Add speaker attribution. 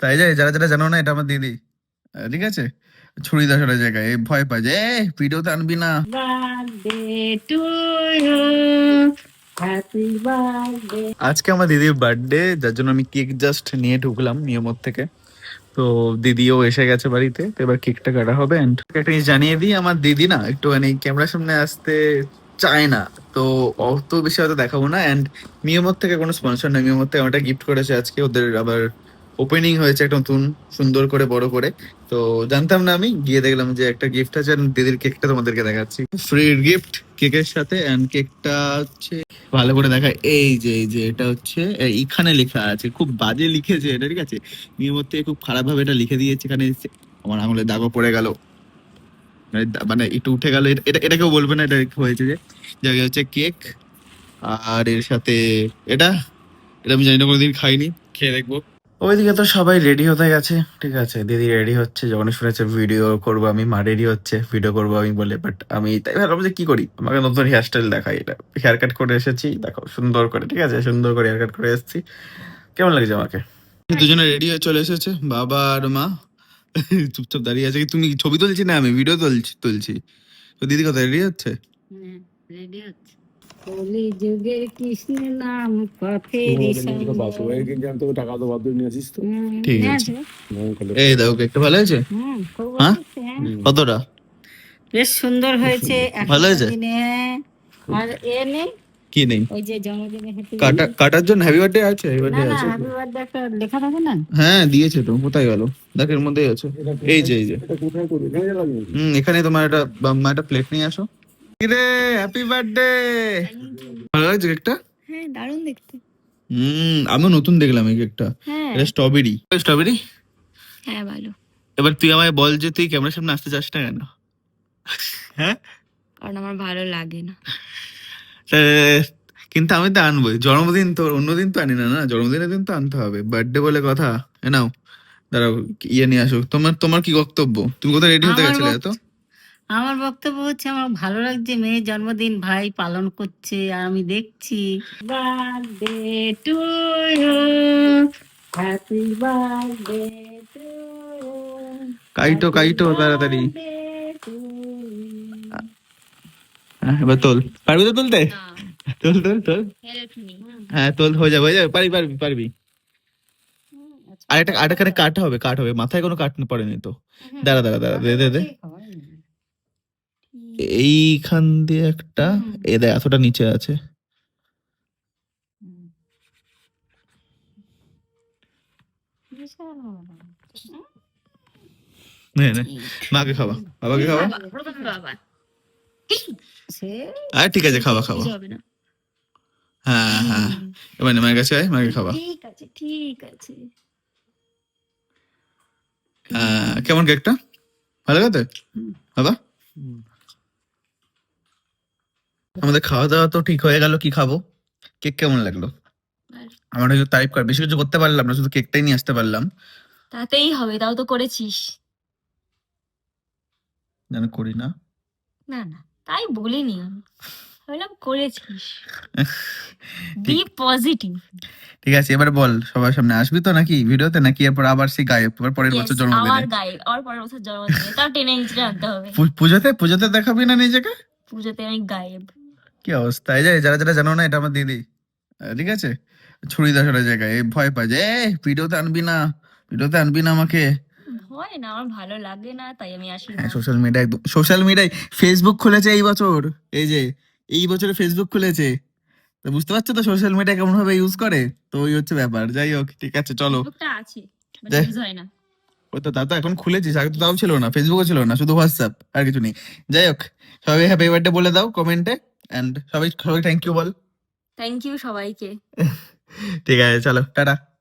Speaker 1: তাই যায় যারা যারা জানো না এটা আমার দিদি। ঠিক আছে? ছুরি দেওয়ার জায়গায়। ভয় পায় যে ভিডিওতে আনবি না. আজকে আমার দিদির বার্থডে যার জন্য আমি কেক জাস্ট নিয়ে ঢুকলাম নিয়মত থেকে। তো দিদিও এসে গেছে বাড়িতে তো এবার কেকটা কাটা হবে। অ্যান্ড একটা জিনিস জানিয়ে দিই আমার দিদি না একটুখানি ক্যামেরার সামনে আসতে চায় না। তো অত বেশি হয়তো দেখাবো না। অ্যান্ড মিয়মত থেকে কোনো স্পন্সর নেই। মিয়মত থেকে আমারটা গিফট করেছে আজকে। ওদের আবার ওপেনিং হয়েছে একটা নতুন, সুন্দর করে, বড় করে। তো জানতাম না আমি, গিয়ে দেখলাম যে একটা গিফট আছে দিদির কেকটা তোমাদেরকে দেখাচ্ছি। ফ্রি গিফট কেকের সাথে অ্যান্ড কেকটা হচ্ছে, ভালো করে দেখা, এই যে এই যে, এটা হচ্ছে এখানে লেখা আছে, খুব বাজে লিখেছে এটা, ঠিক আছে? নিয়মত খুব খারাপ ভাবে এটা লিখে দিয়েছে, এখানে আমার আঙুলে দাগও পড়ে গেল। মানে মানে একটু উঠে গেল, এটা- এটা কেউ বলবে না, এটা হয়েছে যে জায়গায় হচ্ছে কেক আর এর সাথে, এটা? এটা আমি জানি না, কোনোদিন খাইনি, খেয়ে দেখব। ওইদিকে তো সবাই রেডি হতে গেছে। ঠিক আছে দিদি রেডি হচ্ছে যখন শুনেছে ভিডিও করব আমি মা রেডি হচ্ছে ভিডিও করব আমি বলে বাট আমি তাই ভাবলাম যে কি করি? আমাকে নতুন হেয়ারস্টাইল দেখাই। এটা হেয়ার কাট করে এসেছি দেখো সুন্দর করে ঠিক আছে সুন্দর করে হেয়ার কাট করে এসেছি। কেমন লাগছে আমাকে? দুজনে রেডি হয়ে চলে এসেছে বাবা আর মা। চুপচাপ দাঁড়িয়ে আছে তুমি ছবি তুলছি না আমি ভিডিও তুলছি তুলছি। তো দিদি কথা রেডি হচ্ছে?
Speaker 2: হ্যাঁ, ready হচ্ছে। কলি যুগের কৃষ্ণ নাম পথের
Speaker 3: টাকা তো বাদ নিয়ে আসিস তো
Speaker 1: ঠিক আছে। এই কেকটা ভালো হয়েছে? হ্যাঁ? কতটা?
Speaker 2: বেশ সুন্দর হয়েছে
Speaker 1: ভালো হয়েছে?
Speaker 2: এখনকার দিনে, হ্যাঁ। আর এ নেই?
Speaker 1: কি নেই?
Speaker 2: ওই যে জন্মদিনে
Speaker 1: কাটা কাটার জন্য হ্যাপি বার্থডে আছে হ্যাপি বার্থডে আছে।
Speaker 2: হ্যাপি বার্থডে একটা লেখা থাকে না?
Speaker 1: হ্যাঁ দিয়েছে তো কোথায় গেল? দেখ এর মধ্যেই আছে। এই যে এই যে।
Speaker 3: এটা কোথায় করবি? এখানে
Speaker 1: হুম এখানে তোমার একটা মা একটা প্লেট নিয়ে আসো। রে হ্যাপি বার্থডে ভালো লাগছে কেকটা
Speaker 2: হ্যাঁ দারুণ দেখতে।
Speaker 1: হুম আমিও নতুন দেখলাম এই কেকটা
Speaker 2: হ্যাঁ।
Speaker 1: এটা স্ট্রবেরি স্ট্রবেরি
Speaker 2: হ্যাঁ ভালো।
Speaker 1: এবার তুই আমায় বল যে তুই ক্যামেরার সামনে আসতে চাস না কেন? হ্যাঁ?
Speaker 2: কারণ আমার ভালো লাগে না।
Speaker 1: কিন্তু আমি তো আনবোই। জন্মদিন তো অন্যদিন তো আনি না না? জন্মদিনের দিন তো আনতে হবে। বার্থডে বলে কথা। এ নাও দাঁড়াও ইয়ে নিয়ে আসো। তোমার তোমার কি বক্তব্য? তুমি কোথায় রেডি হতে গেছিলে
Speaker 2: বক্ত-
Speaker 1: তো
Speaker 2: আমার বক্তব্য হচ্ছে আমার ভালো লাগছে মেয়ের জন্মদিন ভাই পালন করছে আর আমি দেখছি। Birthday to you happy birthday to
Speaker 1: Kaito Kaito তাড়াতাড়ি। হ্যাঁ, এবার তোল। পারবি তো তুলতে? তোল তোল তোল। হ্যাঁ তোল হয়ে যাবে হয়ে যাবে। পারবি পারবি পারবি। আর একটা আর এখানে কাট হবে কাট হবে। মাথায় কোনো কাট পড়েনি তো। দাঁড়া দাঁড়া দাঁড়া দে দে দে। এইখান দিয়ে একটা এ দেখ এতটা নিচে আছে। নে নে। মাকে খাওয়া বাবাকে খাওয়া। আর ঠিক আছে খাওয়া খাওয়া। হ্যাঁ হ্যাঁ। এবার মায়ের কাছে আয় মাকে খাওয়া।
Speaker 2: ঠিক আছে ঠিক আছে।
Speaker 1: আহ, কেমন কেকটা ভালো কথা। বাবা? আমাদের খাওয়া দাওয়া তো ঠিক হয়ে গেল কি খাব? কেক কেমন লাগল। আমার তারিফ কর বেশি কিছু করতে পারলাম না শুধু কেকটাই নিয়ে আসতে পারলাম।
Speaker 4: তাতেই হবে তাও তো করেছিস।
Speaker 1: যেন করি না।
Speaker 4: না না তাই বলিনি। আমি ভাবলাম করেছিস। বি পজিটিভ
Speaker 1: ঠিক আছে এবার বল সবার সামনে আসবি তো নাকি ভিডিওতে নাকি এরপর আবার সেই গায়ে এবার পরের বছর
Speaker 4: আবার
Speaker 1: জন্মদিনে
Speaker 4: গায়ে আবার পরের বছর জন্মদিনে তাও টেনে আনতে হবে।
Speaker 1: পুজোতে পুজোতে দেখাবি না নিজেকে?
Speaker 4: পুজোতে আমি গায়েব।
Speaker 1: কি অবস্থা? এই যে যারা যারা জানো না এটা আমার দিদি। ঠিক আছে? ছুরি দেওয়ার জায়গায় এই ভয় পায় যে "এই, ভিডিওতে আনবি না ভিডিওতে আনবি না আমাকে।
Speaker 4: না আমার ভালো লাগে না তাই আমি আসি না
Speaker 1: সোশ্যাল মিডিয়া একদম সোশ্যাল মিডিয়ায় ফেসবুক খুলেছে এই বছর। এই যে এই বছরে ফেসবুক খুলেছে। তো বুঝতে পারছ তো সোশ্যাল মিডিয়া কেমন ভাবে ইউজ করে? তো ওই হচ্ছে ব্যাপার যাই হোক ঠিক আছে চলো।
Speaker 4: আছে হয় না।
Speaker 1: ওই তো দাদা এখন খুলেছিস আগে তো তাও ছিল না ফেসবুকও ছিল না শুধু হোয়াটসঅ্যাপ আর কিছু নেই। যাই হোক সবাই হ্যাপি বার্থডে বলে দাও কমেন্টে এন্ড সবাই সবাই থ্যাংক ইউ বল।
Speaker 4: থ্যাংক ইউ সবাইকে।
Speaker 1: ঠিক আছে চলো টাটা।